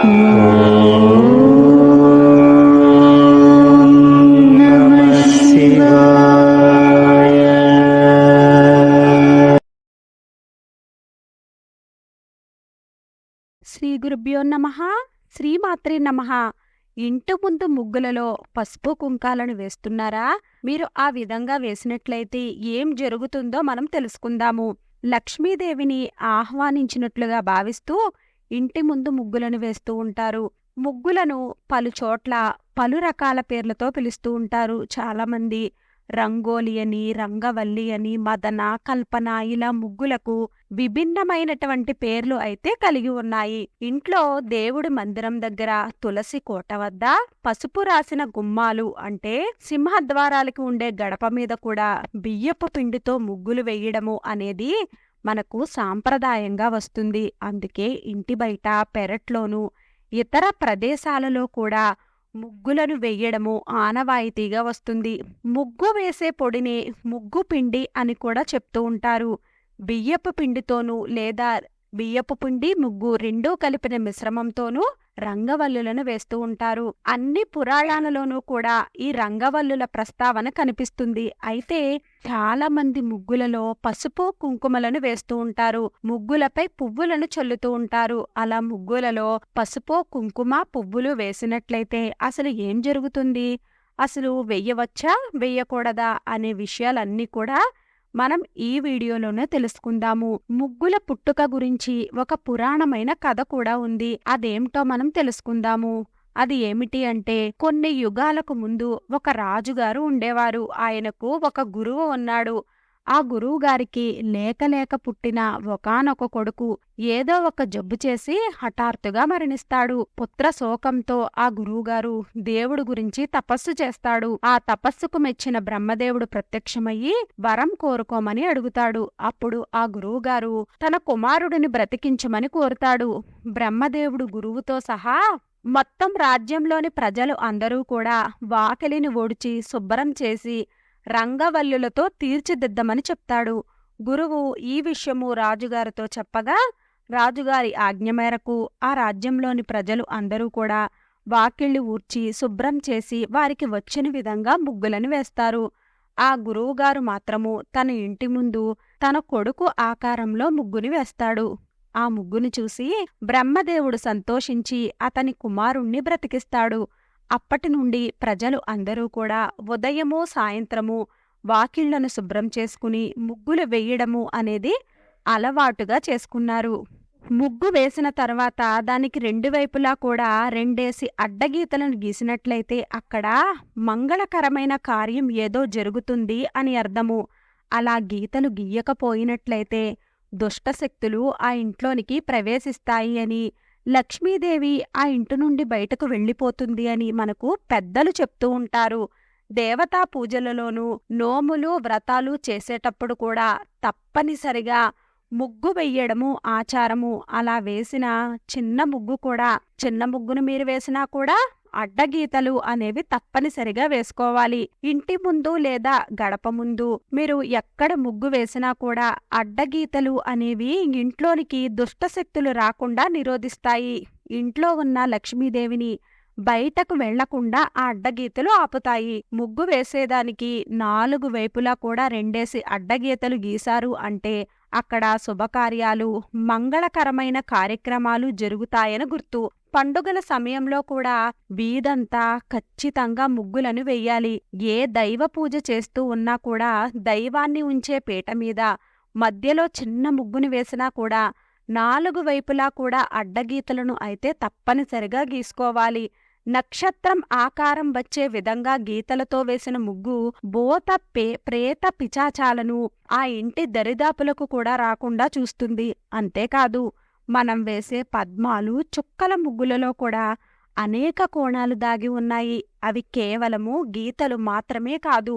శ్రీ గురుభ్యో నమ శ్రీమాత్రే నమ. ఇంటి ముందు ముగ్గులలో పసుపు కుంకాలను వేస్తున్నారా? మీరు ఆ విధంగా వేసినట్లయితే ఏం జరుగుతుందో మనం తెలుసుకుందాము. లక్ష్మీదేవిని ఆహ్వానించినట్లుగా భావిస్తూ ఇంటి ముందు ముగ్గులను వేస్తూ ఉంటారు. ముగ్గులను పలు చోట్ల పలు రకాల పేర్లతో పిలుస్తూ ఉంటారు చాలామంది. రంగోలి అని రంగవల్లి అని మదన కల్పన ఇలా ముగ్గులకు విభిన్నమైనటువంటి పేర్లు అయితే కలిగి ఉన్నాయి. ఇంట్లో దేవుడి మందిరం దగ్గర తులసి కోట వద్ద పసుపు రాసిన గుమ్మాలు అంటే సింహద్వారాలకు ఉండే గడప మీద కూడా బియ్యపు పిండితో ముగ్గులు వేయడము అనేది మనకు సాంప్రదాయంగా వస్తుంది. అందుకే ఇంటి బయట పెరట్లోనూ ఇతర ప్రదేశాలలో కూడా ముగ్గులను వేయడము ఆనవాయితీగా వస్తుంది. ముగ్గు వేసే పొడిని ముగ్గు పిండి అని కూడా చెప్తూ ఉంటారు. బియ్యపు పిండితోనూ లేదా బియ్యపు పిండి ముగ్గు రెండూ కలిపిన మిశ్రమంతోనూ రంగవల్లులను వేస్తూ ఉంటారు. అన్ని పురాణాలలోనూ కూడా ఈ రంగవల్లుల ప్రస్తావన కనిపిస్తుంది. అయితే చాలా మంది ముగ్గులలో పసుపు కుంకుమలను వేస్తూ ఉంటారు. ముగ్గులపై పువ్వులను చల్లుతూ ఉంటారు. అలా ముగ్గులలో పసుపు కుంకుమ పువ్వులు వేసినట్లయితే అసలు ఏం జరుగుతుంది? అసలు వెయ్యవచ్చా వెయ్యకూడదా అనే విషయాలన్నీ కూడా మనం ఈ వీడియోలోనే తెలుసుకుందాము. ముగ్గుల పుట్టుక గురించి ఒక పురాణమైన కథ కూడా ఉంది. అదేమిటో మనం తెలుసుకుందాము. అది ఏమిటి అంటే కొన్ని యుగాలకు ముందు ఒక రాజుగారు ఉండేవారు. ఆయనకు ఒక గురువు ఉన్నాడు. ఆ గురువుగారికి లేకలేక లేక లేక పుట్టిన ఒకానొక కొడుకు ఏదో ఒక జబ్బు చేసి హఠాత్తుగా మరణిస్తాడు. పుత్ర శోకంతో ఆ గురువుగారు దేవుడు గురించి తపస్సు చేస్తాడు. ఆ తపస్సుకు మెచ్చిన బ్రహ్మదేవుడు ప్రత్యక్షమయ్యి వరం కోరుకోమని అడుగుతాడు. అప్పుడు ఆ గురువుగారు తన కుమారుడిని బ్రతికించమని కోరుతాడు. బ్రహ్మదేవుడు గురువుతో సహా మొత్తం రాజ్యంలోని ప్రజలు అందరూ కూడా వాకిలిని ఓడిచి శుభ్రం చేసి రంగవల్లులతో తీర్చిదిద్దమని చెప్తాడు. గురువు ఈ విషయము రాజుగారితో చెప్పగా రాజుగారి ఆజ్ఞ మేరకు ఆ రాజ్యంలోని ప్రజలు అందరూ కూడా వాకిళ్ళు ఊడ్చి శుభ్రం చేసి వారికి వచ్చిన విధంగా ముగ్గులను వేస్తారు. ఆ గురువుగారు మాత్రము తన ఇంటి ముందు తన కొడుకు ఆకారంలో ముగ్గుని వేస్తాడు. ఆ ముగ్గును చూసి బ్రహ్మదేవుడు సంతోషించి అతని కుమారుణ్ణి బ్రతికిస్తాడు. అప్పటి నుండి ప్రజలు అందరూ కూడా ఉదయము సాయంత్రము వాకిళ్ళను శుభ్రం చేసుకుని ముగ్గులు వేయడము అనేది అలవాటుగా చేసుకున్నారు. ముగ్గు వేసిన తర్వాత దానికి రెండు వైపులా కూడా రెండేసి అడ్డగీతలను గీసినట్లయితే అక్కడ మంగళకరమైన కార్యం ఏదో జరుగుతుంది అని అర్థము. అలా గీతలు గీయకపోయినట్లయితే దుష్టశక్తులు ఆ ఇంట్లోనికి ప్రవేశిస్తాయి అని లక్ష్మీదేవి ఆ ఇంటి నుండి బయటకు వెళ్ళిపోతుంది అని మనకు పెద్దలు చెప్తూ ఉంటారు. దేవతా పూజలలోనూ నోములు వ్రతాలు చేసేటప్పుడు కూడా తప్పనిసరిగా ముగ్గు వెయ్యడము ఆచారము అలా వేసిన చిన్న ముగ్గు కూడా చిన్న ముగ్గును మీరు వేసినా కూడా అడ్డగీతలు అనేవి తప్పనిసరిగా వేసుకోవాలి. ఇంటి ముందు లేదా గడప ముందు మీరు ఎక్కడ ముగ్గు వేసినా కూడా అడ్డగీతలు అనేవి ఇంట్లోనికి దుష్టశక్తులు రాకుండా నిరోధిస్తాయి. ఇంట్లో ఉన్న లక్ష్మీదేవిని బయటకు వెళ్ళకుండా ఆ అడ్డగీతలు ఆపుతాయి. ముగ్గు వేసేదానికి నాలుగు వైపులా కూడా రెండేసి అడ్డగీతలు గీశారు అంటే అక్కడ శుభకార్యాలు మంగళకరమైన కార్యక్రమాలు జరుగుతాయని గుర్తు. పండుగల సమయంలో కూడా వీధంతా ఖచ్చితంగా ముగ్గులను వెయ్యాలి. ఏ దైవ పూజ చేస్తూ ఉన్నా కూడా దైవాన్ని ఉంచే పీట మీద మధ్యలో చిన్న ముగ్గును వేసినా కూడా నాలుగు వైపులా కూడా అడ్డగీతలను అయితే తప్పనిసరిగా గీసుకోవాలి. నక్షత్రం ఆకారం వచ్చే విధంగా గీతలతో వేసిన ముగ్గు బోత పే ప్రేత పిచాచాలను ఆ ఇంటి దరిదాపులకు కూడా రాకుండా చూస్తుంది. అంతేకాదు మనం వేసే పద్మాలు చుక్కల ముగ్గులలో కూడా అనేక కోణాలు దాగి ఉన్నాయి. అవి కేవలము గీతలు మాత్రమే కాదు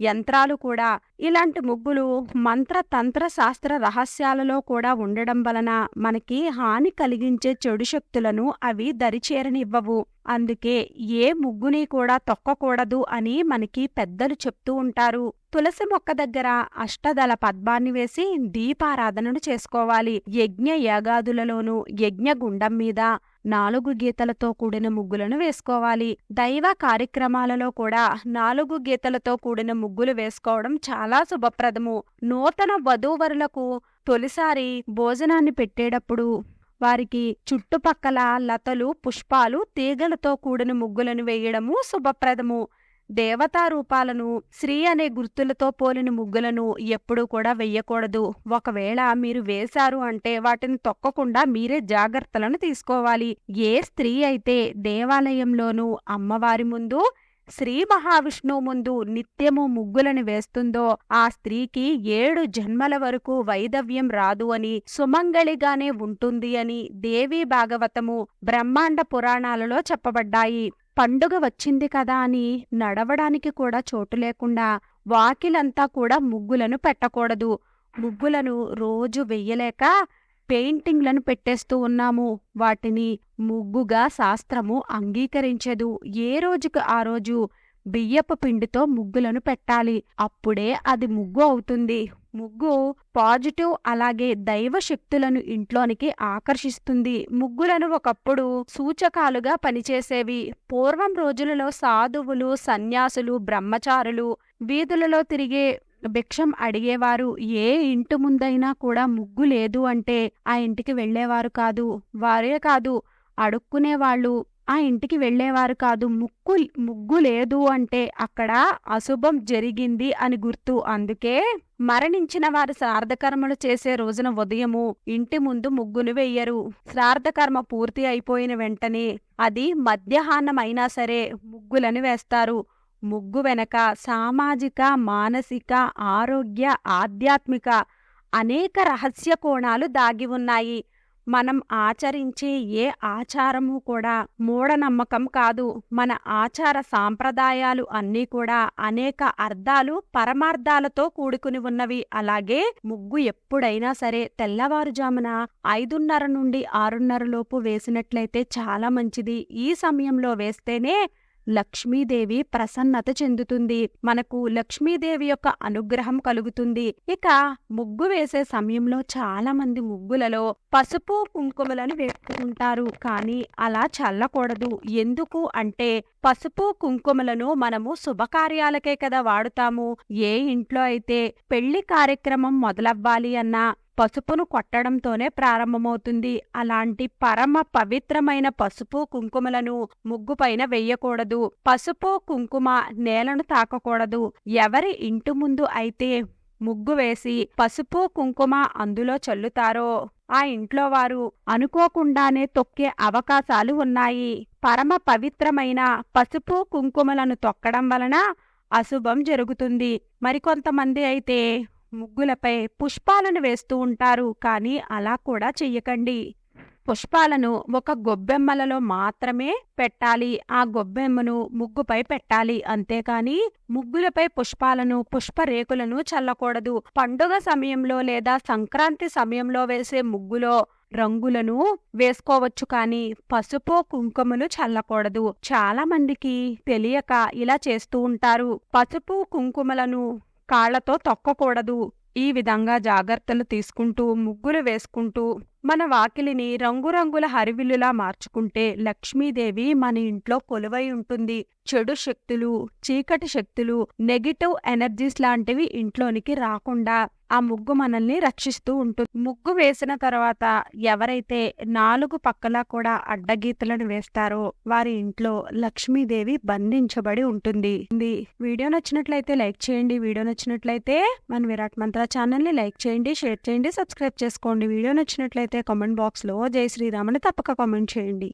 యంత్రాలు కూడా ఇలాంటి ముగ్గులు మంత్ర తంత్ర శాస్త్ర రహస్యాలలో కూడా ఉండడం వలన మనకి హాని కలిగించే చెడు శక్తులను అవి దరిచేరనివ్వవు. అందుకే ఏ ముగ్గుని కూడా తొక్కకూడదు అని మనకి పెద్దలు చెప్తూ ఉంటారు. తులసి మొక్క దగ్గర అష్టదళ పద్మాన్ని వేసి దీపారాధనను చేసుకోవాలి. యజ్ఞ యాగాదులలోనూ యజ్ఞ గుండం మీద నాలుగు గీతలతో కూడిన ముగ్గులను వేసుకోవాలి. దైవ కార్యక్రమాలలో కూడా నాలుగు గీతలతో కూడిన ముగ్గులు వేసుకోవడం చాలా శుభప్రదము. నూతన వధూవరులకు తొలిసారి భోజనాన్ని పెట్టేటప్పుడు వారికి చుట్టుపక్కల లతలు పుష్పాలు తీగలతో కూడిన ముగ్గులను వేయడము శుభప్రదము. దేవతా రూపాలను స్త్రీ అనే గుర్తులతో పోలిన ముగ్గులను ఎప్పుడూ కూడా వెయ్యకూడదు ఒకవేళ మీరు వేశారు అంటే వాటిని తొక్కకుండా మీరే జాగ్రత్తలను తీసుకోవాలి. ఏ స్త్రీ అయితే దేవాలయంలోనూ అమ్మవారి ముందు శ్రీ మహావిష్ణువు ముందు నిత్యము ముగ్గులను వేస్తుందో ఆ స్త్రీకి ఏడు జన్మల వరకు వైదవ్యం రాదు అని సుమంగళిగానే ఉంటుంది అని దేవీ భాగవతము బ్రహ్మాండ పురాణాలలో చెప్పబడ్డాయి. పండుగ వచ్చింది కదా అని నడవడానికి కూడా చోటు లేకుండా వాకిలంతా కూడా ముగ్గులను పెట్టకూడదు. ముగ్గులను రోజు వెయ్యలేక పెయింటింగ్లను పెట్టేస్తూ ఉన్నాము. వాటిని ముగ్గుగా శాస్త్రము అంగీకరించదు. ఏ రోజుకు ఆ రోజు బియ్యపు పిండితో ముగ్గులను పెట్టాలి? అప్పుడే అది ముగ్గు అవుతుంది. ముగ్గు పాజిటివ్ అలాగే దైవ శక్తులను ఇంట్లోనికి ఆకర్షిస్తుంది. ముగ్గులను ఒకప్పుడు సూచకాలుగా పనిచేసేవి. పూర్వం రోజులలో సాధువులు సన్యాసులు బ్రహ్మచారులు వీధులలో తిరిగే భిక్షం అడిగేవారు. ఏ ఇంటి ముందైనా కూడా ముగ్గు లేదు అంటే ఆ ఇంటికి వెళ్ళేవారు కాదు. వారే కాదు అడుక్కునేవాళ్ళు ఆ ఇంటికి వెళ్ళేవారు కాదు. ముక్కు ముగ్గు లేదు అంటే అక్కడ అశుభం జరిగింది అని గుర్తు. అందుకే మరణించిన వారు శ్రార్థకర్మలు చేసే రోజున ఉదయము ఇంటి ముందు ముగ్గును వెయ్యరు. శ్రార్థకర్మ పూర్తి అయిపోయిన వెంటనే అది మధ్యాహ్నం అయినా సరే ముగ్గులను వేస్తారు. ముగ్గు వెనక సామాజిక మానసిక ఆరోగ్య ఆధ్యాత్మిక అనేక రహస్య కోణాలు దాగి ఉన్నాయి. మనం ఆచరించే ఏ ఆచారము కూడా మూఢనమ్మకం కాదు. మన ఆచార సాంప్రదాయాలు అన్నీ కూడా అనేక అర్థాలు పరమార్థాలతో కూడుకుని ఉన్నవి. అలాగే ముగ్గు ఎప్పుడైనా సరే తెల్లవారుజామున ఐదున్నర నుండి ఆరున్నర లోపు వేసినట్లయితే చాలా మంచిది. ఈ సమయంలో వేస్తేనే లక్ష్మీదేవి ప్రసన్నత చెందుతుంది. మనకు లక్ష్మీదేవి యొక్క అనుగ్రహం కలుగుతుంది. ఇక ముగ్గు వేసే సమయంలో చాలా మంది ముగ్గులలో పసుపు కుంకుమలను వేసుకుంటారు. కానీ అలా చల్లకూడదు. ఎందుకు అంటే పసుపు కుంకుమలను మనము శుభకార్యాలకే కదా వాడుతాము. ఏ ఇంట్లో అయితే పెళ్ళి కార్యక్రమం మొదలవ్వాలి అన్నా పసుపును కొట్టడంతోనే ప్రారంభమవుతుంది. అలాంటి పరమ పవిత్రమైన పసుపు కుంకుమలను ముగ్గుపైన వెయ్యకూడదు పసుపు కుంకుమ నేలను తాకకూడదు. ఎవరి ఇంటి ముందు అయితే ముగ్గు వేసి పసుపు కుంకుమ అందులో చల్లుతారో ఆ ఇంట్లో వారు అనుకోకుండానే తొక్కే అవకాశాలు ఉన్నాయి. పరమ పవిత్రమైన పసుపు కుంకుమలను తొక్కడం వలన అశుభం జరుగుతుంది. మరికొంతమంది అయితే ముగ్గులపై పుష్పాలను వేస్తూ ఉంటారు కానీ అలా కూడా చెయ్యకండి. పుష్పాలను ఒక గొబ్బెమ్మలలో మాత్రమే పెట్టాలి. ఆ గొబ్బెమ్మను ముగ్గుపై పెట్టాలి. అంతేకాని ముగ్గులపై పుష్పాలను పుష్పరేకులను చల్లకూడదు. పండుగ సమయంలో లేదా సంక్రాంతి సమయంలో వేసే ముగ్గులో రంగులను వేసుకోవచ్చు కానీ పసుపు కుంకుమను చల్లకూడదు. చాలా మందికి తెలియక ఇలా చేస్తూ ఉంటారు. పసుపు కుంకుమలను కాళ్ళతో తొక్కకూడదు. ఈ విధంగా జాగ్రత్తలు తీసుకుంటూ ముగ్గులు వేసుకుంటూ మన వాకిలిని రంగురంగుల హరివిల్లులా మార్చుకుంటే లక్ష్మీదేవి మన ఇంట్లో కొలువై ఉంటుంది. చెడు శక్తులు చీకటి శక్తులు నెగిటివ్ ఎనర్జీస్ లాంటివి ఇంట్లోనికి రాకుండా ఆ ముగ్గు మనల్ని రక్షిస్తూ ఉంటుంది. ముగ్గు వేసిన తర్వాత ఎవరైతే నాలుగు పక్కలా కూడా అడ్డగీతలను వేస్తారో వారి ఇంట్లో లక్ష్మీదేవి బంధించబడి ఉంటుంది. వీడియో నచ్చినట్లయితే లైక్ చేయండి. వీడియో నచ్చినట్లయితే మన విరాట్ మంత్ర ఛానల్ని లైక్ చేయండి షేర్ చేయండి సబ్స్క్రైబ్ చేసుకోండి. వీడియో నచ్చినట్లయితే కామెంట్ బాక్స్లో జై శ్రీరామ్ అని తప్పక కామెంట్ చేయండి.